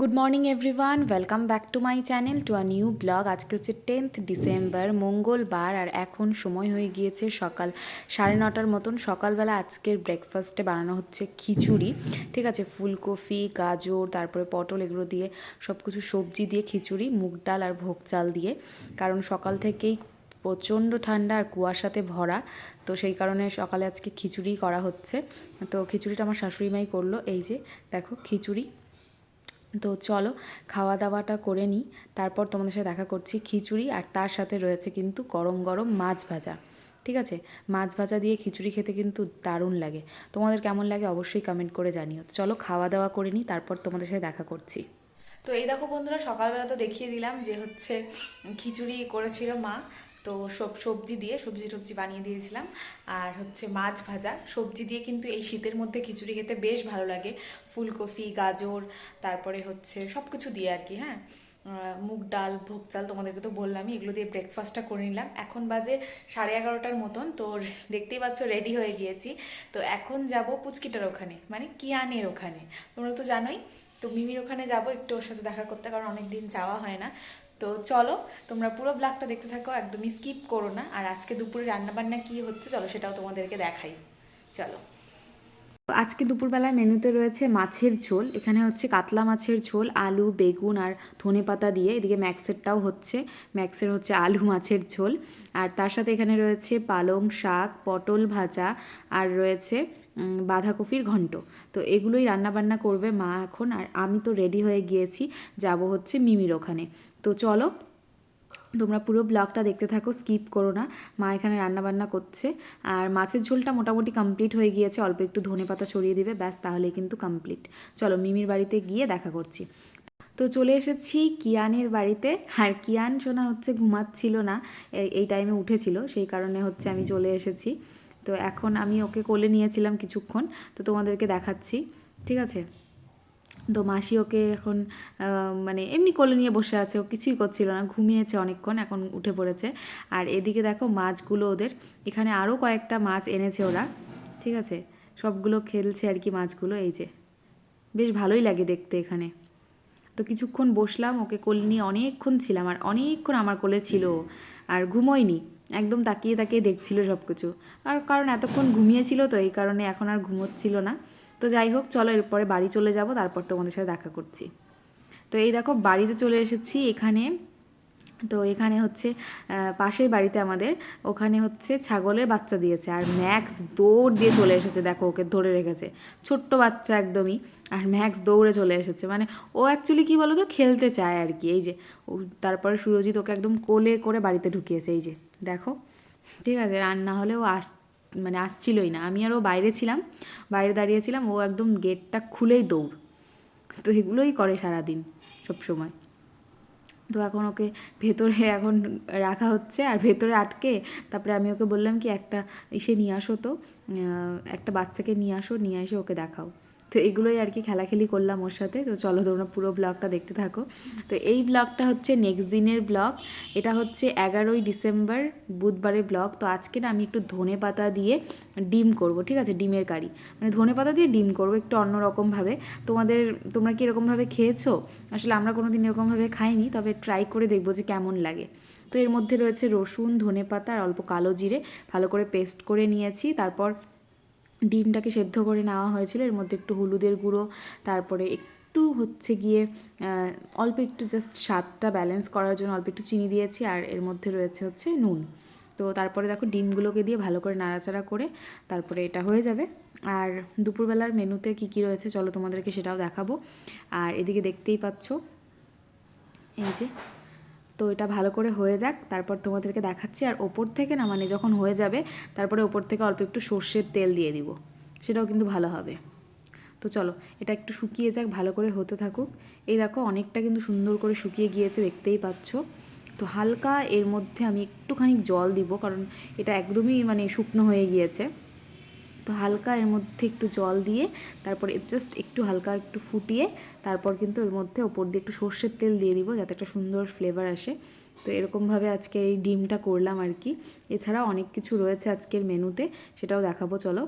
Good morning everyone welcome back to my channel to a new blog আজকে হচ্ছে tenth December মঙ্গলবার, আর এখন সময় হয়ে গিয়েছে সকাল সাড়ে নটার মতন। সকালবেলা আজকের ব্রেকফাস্টে বানানো হচ্ছে খিচুড়ি, ঠিক আছে? ফুলকপি, গাজর, তারপরে পটল, এগুলো দিয়ে সব কিছু সবজি দিয়ে খিচুড়ি, মুগ ডাল আর ভোগ চাল দিয়ে। কারণ সকাল থেকেই প্রচণ্ড ঠান্ডা আর কুয়াশাতে ভরা, তো সেই কারণে সকালে আজকে খিচুড়ি করা হচ্ছে। তো খিচুড়িটা আমার শাশুড়ি মাই করল। এই যে, দেখো, খিচুড়ি। তো চলো খাওয়া দাওয়াটা করে নিই। তারপর তোমাদের সাথে দেখা করছি খিচুড়ি আর তার সাথে রয়েছে কিন্তু গরম গরম মাছ ভাজা, ঠিক আছে? মাছ ভাজা দিয়ে খিচুড়ি খেতে কিন্তু দারুণ লাগে। তোমাদের কেমন লাগে অবশ্যই কমেন্ট করে জানিও। চলো খাওয়া দাওয়া করে নিই, তারপর তোমাদের সাথে দেখা করছি। তো এই দেখো বন্ধুরা, সকালবেলা তো দেখিয়ে দিলাম যে হচ্ছে খিচুড়ি করেছিল মা। তো সব, সবজি দিয়ে, সবজি টবজি বানিয়ে দিয়েছিলাম। আর হচ্ছে মাছ ভাজা। সবজি দিয়ে কিন্তু এই শীতের মধ্যে খিচুড়ি খেতে বেশ ভালো লাগে। ফুলকপি, গাজর, তারপরে হচ্ছে সব কিছু দিয়ে আর কি হ্যাঁ? মুগ ডাল, ভোগ চাল তোমাদেরকে তো বললামই, এগুলো দিয়ে ব্রেকফাস্টটা করে নিলাম। এখন বাজে সাড়ে এগারোটার মতন, তো দেখতেই পাচ্ছ রেডি হয়ে গিয়েছি। তো এখন যাব পুচকিটার ওখানে। মানে কিয়ানের ওখানে। তোমরা তো জানোই, তো মিমির ওখানে যাব, একটু ওর সাথে দেখা করতে, কারণ অনেক দিন যাওয়া হয় না। তো চলো, তোমরা পুরো ব্লগটা দেখতে থাকো, একদমই স্কিপ করো না। আর আজকে দুপুরে রান্নাবান্না কি হচ্ছে চলো সেটাও তোমাদেরকে দেখাই। চলো। আজকে দুপুরবেলার মেনুতে রয়েছে মাছের ঝোল, এখানে হচ্ছে কাতলা মাছের ঝোল, আলু, বেগুন আর ধনে পাতা দিয়ে। এদিকে ম্যাক্সেরটাও হচ্ছে, ম্যাক্সের হচ্ছে আলু মাছের ঝোল। আর তার সাথে এখানে রয়েছে পালং শাক, পটল ভাজা আর রয়েছে বাঁধাকপির ঘন্ট। তো এগুলোই রান্নাবান্না করবে মা এখন। আর আমি তো রেডি হয়ে গিয়েছি, যাব হচ্ছে মিমির ওখানে। তো চলো, তোমরা পুরো ব্লগটা দেখতে থাকো, স্কিপ করো না। মা এখানে রান্নাবান্না করছে, আর মাছের ঝোলটা মোটামুটি কমপ্লিট হয়ে গিয়েছে, অল্প একটু ধনে পাতা ছড়িয়ে দিবে, ব্যাস তাহলেই কিন্তু কমপ্লিট চলো মিমির বাড়িতে গিয়ে দেখা করছি। তো চলে এসেছি কিয়ানের বাড়িতে, আর কিয়ান সোনা হচ্ছে ঘুমাচ্ছিল না এই টাইমে উঠেছিল, সেই কারণে হচ্ছে আমি চলে এসেছি। তো এখন আমি ওকে কোলে নিয়েছিলাম কিছুক্ষণ, তো তোমাদেরকে দেখাচ্ছি, ঠিক আছে? তো মাসি ওকে এখন মানে এমনি কোলে নিয়ে বসে আছে, ও কিছুই করছিল না, ঘুমিয়েছে অনেকক্ষণ, এখন উঠে পড়েছে। আর এদিকে দেখো মাছগুলো ওদের, এখানে আরও কয়েকটা মাছ এনেছে ওরা, ঠিক আছে? সবগুলো খেলছে আর কি মাছগুলো, এই যে। বেশ ভালোই লাগে দেখতে এখানে। তো কিছুক্ষণ বসলাম, ওকে কোলে নিয়ে অনেকক্ষণ ছিলাম, আর অনেকক্ষণ আমার কোলে ছিল। আর ঘুমোয়নি, একদম তাকিয়ে তাকিয়ে দেখছিল সব কিছু আর কারণ এতক্ষণ ঘুমিয়েছিল তো, এই কারণে এখন আর ঘুমোচ্ছিল না। তো যাই হোক, চলো এরপরে বাড়ি চলে যাব, তারপর তোমাদের সাথে দেখা করছি। তো এই দেখো, বাড়িতে চলে এসেছি এখানে। তো এখানে হচ্ছে পাশের বাড়িতে আমাদের, ওখানে হচ্ছে ছাগলের বাচ্চা দিয়েছে। আর ম্যাক্স দৌড় দিয়ে চলে এসেছে, দেখো ওকে ধরে রেখেছে। ছোট্ট বাচ্চা একদমই, আর ম্যাক্স দৌড়ে চলে এসেছে। মানে ও অ্যাকচুয়ালি কী বলো তো খেলতে চায় আর কি। এই যে তারপরে সুরজিৎ ওকে একদম কোলে করে বাড়িতে ঢুকিয়েছে, এই যে, দেখো। ঠিক আছে রান্না হলে ও আস মানে আসছিলই না। আমি আরও বাইরে ছিলাম, বাইরে দাঁড়িয়েছিলাম, ও একদম গেটটা খুলেই দৌড়। তো এগুলোই করে সারাদিন সবসময় তো এখন ওকে ভেতরে এখন রাখা হচ্ছে আর ভেতরে আটকে, তারপরে আমি ওকে বললাম কি একটা ইসে নিয়ে আসো তো একটা বাচ্চাকে নিয়ে আসো, নিয়ে এসে ওকে দেখাও। তো এগুলোই আর কি খেলাখেলি করলাম ওর সাথে। তো চলো তোমরা পুরো ব্লগটা দেখতে থাকো। তো এই ব্লগটা হচ্ছে নেক্সট দিনের ব্লগ এটা হচ্ছে এগারোই ডিসেম্বর, বুধবারের ব্লগ তো আজকে না আমি একটু ধনে পাতা দিয়ে ডিম করব, ঠিক আছে? ডিমের কারি। মানে ধনে পাতা দিয়ে ডিম করব একটু অন্যরকমভাবে। তোমাদের, তোমরা কি এরকমভাবে খেয়েছো? আসলে আমরা কোনো দিন এরকমভাবে খাইনি, তবে ট্রাই করে দেখব যে কেমন লাগে। তো এর মধ্যে রয়েছে রসুন, ধনে পাতা আর অল্প কালো জিরে। ভালো করে পেস্ট করে নিয়েছি। তারপর ডিমটাকে সেদ্ধ করে নেওয়া হয়েছিল। এর মধ্যে একটু হলুদের গুঁড়ো, তারপরে একটু হচ্ছে গিয়ে অল্প একটু জাস্ট স্বাদটা ব্যালেন্স করার জন্য অল্প একটু চিনি দিয়েছি আর এর মধ্যে রয়েছে হচ্ছে নুন। তো তারপরে দেখো ডিমগুলোকে দিয়ে ভালো করে নাড়াচাড়া করে তারপরে এটা হয়ে যাবে। আর দুপুরবেলার মেনুতে কী কী রয়েছে চলো তোমাদেরকে সেটাও দেখাবো। আর এদিকে দেখতেই পাচ্ছ, এই যে তো এটা ভালো করে হয়ে যাক। তারপর তোমাদেরকে দেখাচ্ছি। আর ওপর থেকে না মানে যখন হয়ে যাবে, তারপরে ওপর থেকে অল্প একটু সর্ষের তেল দিয়ে দিব। সেটাও কিন্তু ভালো হবে। তো চলো, এটা একটু শুকিয়ে যাক, ভালো করে হতে থাকুক। এই দেখো, অনেকটা কিন্তু সুন্দর করে শুকিয়ে গিয়েছে, দেখতেই পাচ্ছ। তো হালকা এর মধ্যে আমি একটুখানি জল দিব, কারণ এটা একদমই মানে শুকনো হয়ে গিয়েছে। তো হালকা এর মধ্যে একটু জল দিয়ে, তারপরে জাস্ট একটু হালকা একটু ফুটিয়ে, তারপর কিন্তু এর মধ্যে ওপর দিয়ে একটু সর্ষের তেল দিয়ে দিব যাতে একটা সুন্দর ফ্লেভার আসে। তো এরকমভাবে আজকে এই ডিমটা করলাম আর কি। এছাড়াও অনেক কিছু রয়েছে আজকের মেনুতে, সেটাও দেখাবো, চলো।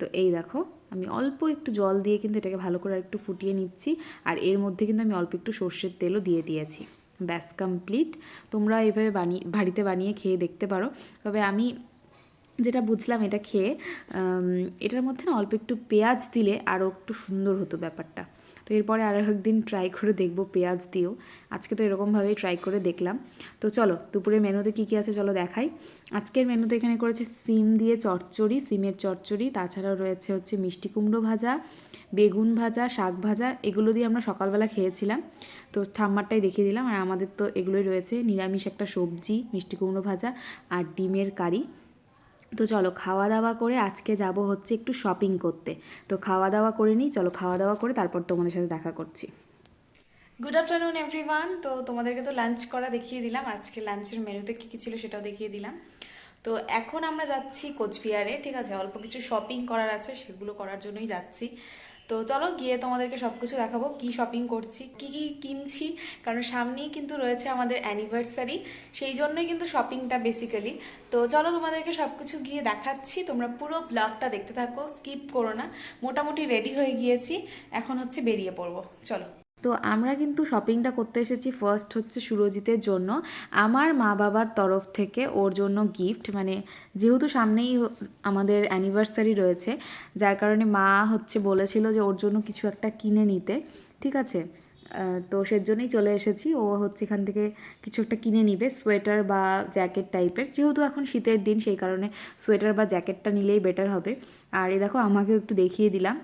তো এই দেখো, আমি অল্প একটু জল দিয়ে কিন্তু এটাকে ভালো করে একটু ফুটিয়ে নিচ্ছি, আর এর মধ্যে কিন্তু আমি অল্প একটু সর্ষের তেলও দিয়ে দিয়েছি। ব্যাস কমপ্লিট তোমরা এইভাবে বানিয়ে, বাড়িতে বানিয়ে খেয়ে দেখতে পারো। তবে আমি যেটা বুঝলাম এটা খেয়ে এটার মধ্যে না অল্প একটু পেঁয়াজ দিলে আরও একটু সুন্দর হতো ব্যাপারটা। তো এরপরে আরও একদিন ট্রাই করে দেখব পেঁয়াজ দিয়েও। আজকে তো এরকমভাবেই ট্রাই করে দেখলাম। তো চলো, দুপুরের মেনুতে কী কী আছে চলো দেখাই। আজকের মেনুতে এখানে করেছে সিম দিয়ে চচ্চড়ি, সিমের চচ্চড়ি, তাছাড়াও রয়েছে হচ্ছে মিষ্টি কুমড়ো ভাজা, বেগুন ভাজা, শাক ভাজা, এগুলো দিয়ে আমরা সকালবেলা খেয়েছিলাম। তো ঠাম্মারটাই দেখিয়ে দিলাম। আর আমাদের তো এগুলোই রয়েছে, নিরামিষ একটা সবজি, মিষ্টি কুমড়ো ভাজা আর ডিমের কারি। তো চলো খাওয়া দাওয়া করে আজকে যাব হচ্ছে একটু শপিং করতে। তো খাওয়া দাওয়া করে নিই, চলো খাওয়া দাওয়া করে তারপর তোমাদের সাথে দেখা করছি। গুড আফটারনুন এভরিওয়ান তো তোমাদেরকে তো লাঞ্চ করা দেখিয়ে দিলাম। আজকে লাঞ্চের মেনুতে কী কী ছিল সেটাও দেখিয়ে দিলাম। তো এখন আমরা যাচ্ছি কোচবিহারে, ঠিক আছে? অল্প কিছু শপিং করার আছে, সেগুলো করার জন্যই যাচ্ছি। তো চলো গিয়ে তোমাদেরকে সব কিছু দেখাবো, কি শপিং করছি, কি কি কিনছি, কারণ সামনেই কিন্তু রয়েছে আমাদের অ্যানিভার্সারি সেই জন্যই কিন্তু শপিংটা বেসিক্যালি তো চলো তোমাদেরকে সব কিছু গিয়ে দেখাচ্ছি, তোমরা পুরো ব্লগটা দেখতে থাকো স্কিপ করো না, মোটামুটি রেডি হয়ে গিয়েছি, এখন হচ্ছে বেরিয়ে পড়ব, চলো। তো আমরা কিন্তু শপিংটা করতে এসেছি ফার্স্ট হচ্ছে সুরজিতের জন্য। আমার মা বাবার তরফ থেকে ওর জন্য গিফট মানে যেহেতু সামনেই আমাদের অ্যানিভার্সারি রয়েছে, যার কারণে মা হচ্ছে বলেছিল যে ওর জন্য কিছু একটা কিনে নিতে, ঠিক আছে? তো সেজন্যই চলে এসেছি। ও হচ্ছে এখান থেকে কিছু একটা কিনে নিবে সোয়েটার বা জ্যাকেট টাইপের যেহেতু এখন শীতের দিন, সেই কারণে সোয়েটার বা জ্যাকেটটা নিলেই বেটার হবে। আর এ দেখো আমাকে একটু দেখিয়ে দিলাম।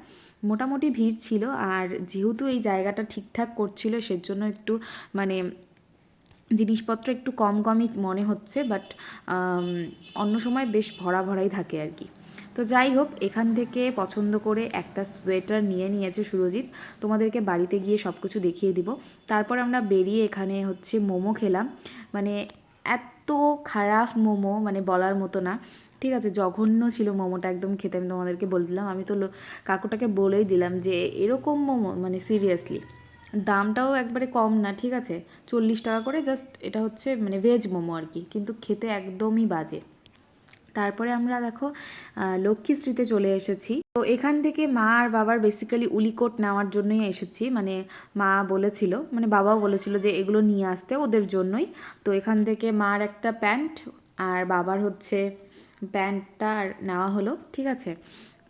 মোটামুটি ভিড় ছিল আর যেহেতু এই জায়গাটা ঠিকঠাক করছিল সেজন্য একটু মানে জিনিসপত্র একটু কম কমই মনে হচ্ছে বাট অন্য সময় বেশ ভরা ভরাই থাকে আর কি। তো যাই হোক, এখান থেকে পছন্দ করে একটা সোয়েটার নিয়ে নিয়েছে সুরজিৎ। তোমাদেরকে বাড়িতে গিয়ে সব কিছু দেখিয়ে দিব। তারপর আমরা বেরিয়ে এখানে হচ্ছে মোমো খেলাম। মানে এত খারাপ মোমো মানে বলার মতো না। ঠিক আছে, জঘন্য ছিল মোমোটা একদম খেতে, আমি তোমাদেরকে বলে দিলাম। আমি তো কাকুটাকে বলেই দিলাম যে এরকম মোমো মানে সিরিয়াসলি দামটাও একবারে কম না, ঠিক আছে? চল্লিশ টাকা করে জাস্ট এটা হচ্ছে মানে ভেজ মোমো আর কি, কিন্তু খেতে একদমই বাজে। তারপরে আমরা দেখো লক্ষ্মীশ্রীতে চলে এসেছি। তো এখান থেকে মা আর বাবার বেসিক্যালি উলিকোট নেওয়ার জন্যই এসেছি মানে মা বলেছিল মানে বাবাও বলেছিল যে এগুলো নিয়ে আসতে ওদের জন্যই। তো এখান থেকে মার একটা প্যান্ট আর বাবার হচ্ছে আর নেওয়া হলো, ঠিক আছে?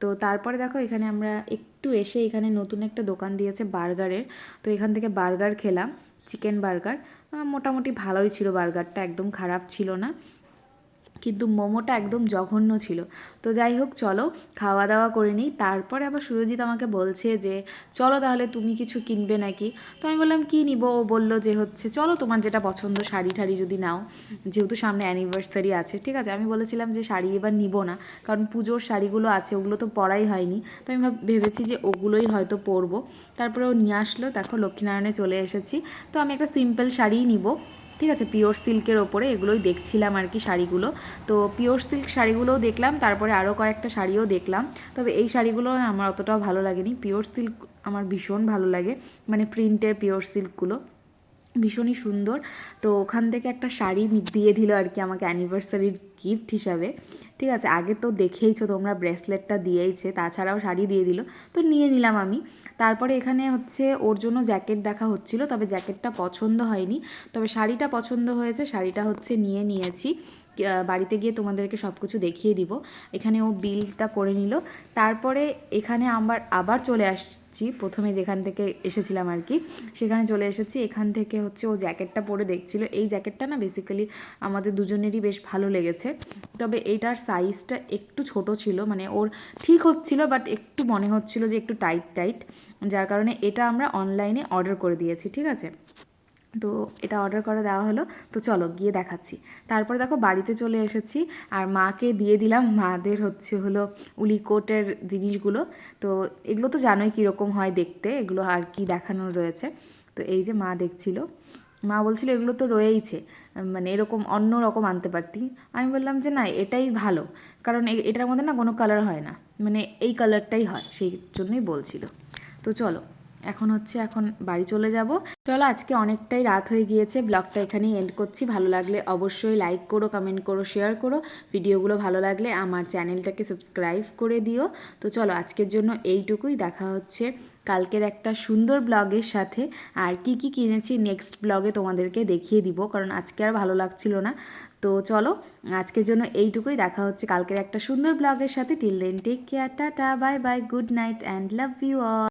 তো তারপরে দেখো, এখানে আমরা একটু এসে এখানে নতুন একটা দোকান দিয়েছে বার্গারের। তো এখান থেকে বার্গার খেলাম, চিকেন বার্গার। মোটামুটি ভালোই ছিল বার্গারটা, একদম খারাপ ছিল না। কিন্তু মোমোটা একদম জঘন্য ছিল। তো যাই হোক, চলো খাওয়া দাওয়া করে নিই। তারপরে আবার সুরজিৎ আমাকে বলছে যে, চলো তাহলে তুমি কিছু কিনবে নাকি? তো আমি বললাম, কী নিব? ও বলল যে হচ্ছে, চলো তোমার যেটা পছন্দ শাড়ি ঠাড়ি যদি নাও, যেহেতু সামনে অ্যানিভার্সারি আছে, ঠিক আছে? আমি বলেছিলাম যে, শাড়ি এবার নিব না, কারণ পুজোর শাড়িগুলো আছে, ওগুলো তো পরাই হয়নি। তো আমি ভাব- ভেবেছি যে ওগুলোই হয়তো পরবো। তারপরে ও নিয়ে আসলো। দেখো, লক্ষ্মীনারায়ণে চলে এসেছি। তো আমি একটা সিম্পল শাড়িই নিব। ঠিক আছে পিওর সিল্কের ওপরে এগুলোই দেখছিলাম আর কি শাড়িগুলো। তো পিওর সিল্ক শাড়িগুলোও দেখলাম, তারপরে আরও কয়েকটা শাড়িও দেখলাম। তবে এই শাড়িগুলো আমার অতটাও ভালো লাগেনি। পিওর সিল্ক আমার ভীষণ ভালো লাগে মানে প্রিন্টের পিওর সিল্কগুলো ভীষণই সুন্দর। তো ওখান থেকে একটা শাড়ি দিয়ে দিল আর কি আমাকে অ্যানিভার্সারির গিফট হিসাবে। ঠিক আছে, আগে তো দেখেইছো তোমরা ব্রেসলেটটা দিয়েইছে, তাছাড়াও শাড়ি দিয়ে দিল। তো নিয়ে নিলাম আমি। তারপরে এখানে হচ্ছে ওর জন্য জ্যাকেট দেখা হচ্ছিল, তবে জ্যাকেটটা পছন্দ হয়নি। তবে শাড়িটা পছন্দ হয়েছে, শাড়িটা হচ্ছে নিয়ে নিয়েছি। বাড়িতে গিয়ে তোমাদেরকে সব কিছু দেখিয়ে দিব। এখানে ও বিলটা করে নিল। তারপরে এখানে আবার আবার চলে আসছি। প্রথমে যেখান থেকে এসেছিলাম আর কি, সেখানে চলে এসেছি। এখান থেকে হচ্ছে ও জ্যাকেটটা পরে দেখছিল। এই জ্যাকেটটা না বেসিক্যালি আমাদের দুজনেরই বেশ ভালো লেগেছে। তবে এইটার সাইজটা একটু ছোট ছিল। মানে ওর ঠিক হচ্ছিল বাট একটু মনে হচ্ছিল যে একটু টাইট টাইট যার কারণে এটা আমরা অনলাইনে অর্ডার করে দিয়েছি। ঠিক আছে? তো এটা অর্ডার করে দেওয়া হলো। তো চলো গিয়ে দেখাচ্ছি। তারপরে দেখো বাড়িতে চলে এসেছি আর মাকে দিয়ে দিলাম। মাদের হচ্ছে হলো উলিকোটের জিনিসগুলো। তো এগুলো তো জানোই কীরকম হয় দেখতে। এগুলো আর কি দেখানো রয়েছে। তো এই যে মা দেখছিল। মা বলছিল, এগুলো তো রয়েইছে। মানে এরকম অন্য রকম আনতে পারতি। আমি বললাম যে, না, এটাই ভালো। কারণ এটার মধ্যে না কোনো কালার হয় না। মানে এই কালারটাই হয়। সেই জন্যই বলছিল। তো চলো এখন হচ্ছে এখন বাড়ি চলে যাব। চলো আজকে অনেকটাই রাত হয়ে গিয়েছে ব্লগটা এখানেই এন্ড করছি। ভালো লাগলে অবশ্যই লাইক করো কমেন্ট করো শেয়ার করো। ভিডিওগুলো ভালো লাগলে আমার চ্যানেলটাকে সাবস্ক্রাইব করে দিও। তো চলো আজকের জন্য এইটুকুই, দেখা হচ্ছে কালকের একটা সুন্দর ব্লগের সাথে। আর কি কি কিনেছি নেক্সট ব্লগে তোমাদেরকে দেখিয়ে দিব, কারণ আজকে আর ভালো লাগছিল না। তো চলো আজকের জন্য এইটুকুই, দেখা হচ্ছে কালকের একটা সুন্দর ব্লগের সাথে। Till then take care tata bye bye good night and love you all